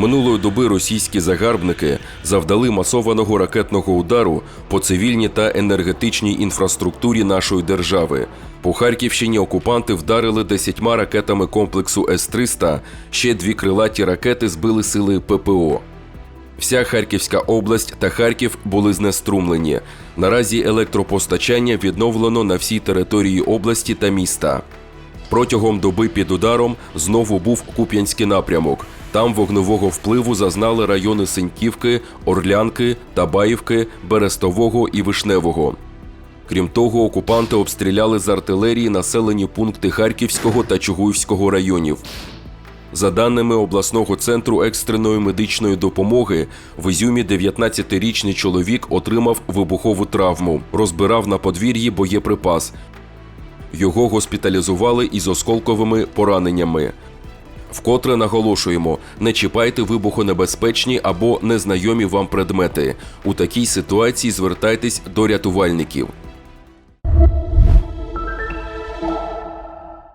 Минулої доби російські загарбники завдали масованого ракетного удару по цивільній та енергетичній інфраструктурі нашої держави. По Харківщині окупанти вдарили десятьма ракетами комплексу С-300, ще дві крилаті ракети збили сили ППО. Вся Харківська область та Харків були знеструмлені. Наразі електропостачання відновлено на всій території області та міста. Протягом доби під ударом знову був Куп'янський напрямок. Там вогневого впливу зазнали райони Синьківки, Орлянки, Табаївки, Берестового і Вишневого. Крім того, окупанти обстріляли з артилерії населені пункти Харківського та Чугуївського районів. За даними обласного центру екстреної медичної допомоги, в Ізюмі 19-річний чоловік отримав вибухову травму, розбирав на подвір'ї боєприпас. Його госпіталізували із осколковими пораненнями. Вкотре наголошуємо: не чіпайте вибухонебезпечні або незнайомі вам предмети. У такій ситуації звертайтесь до рятувальників.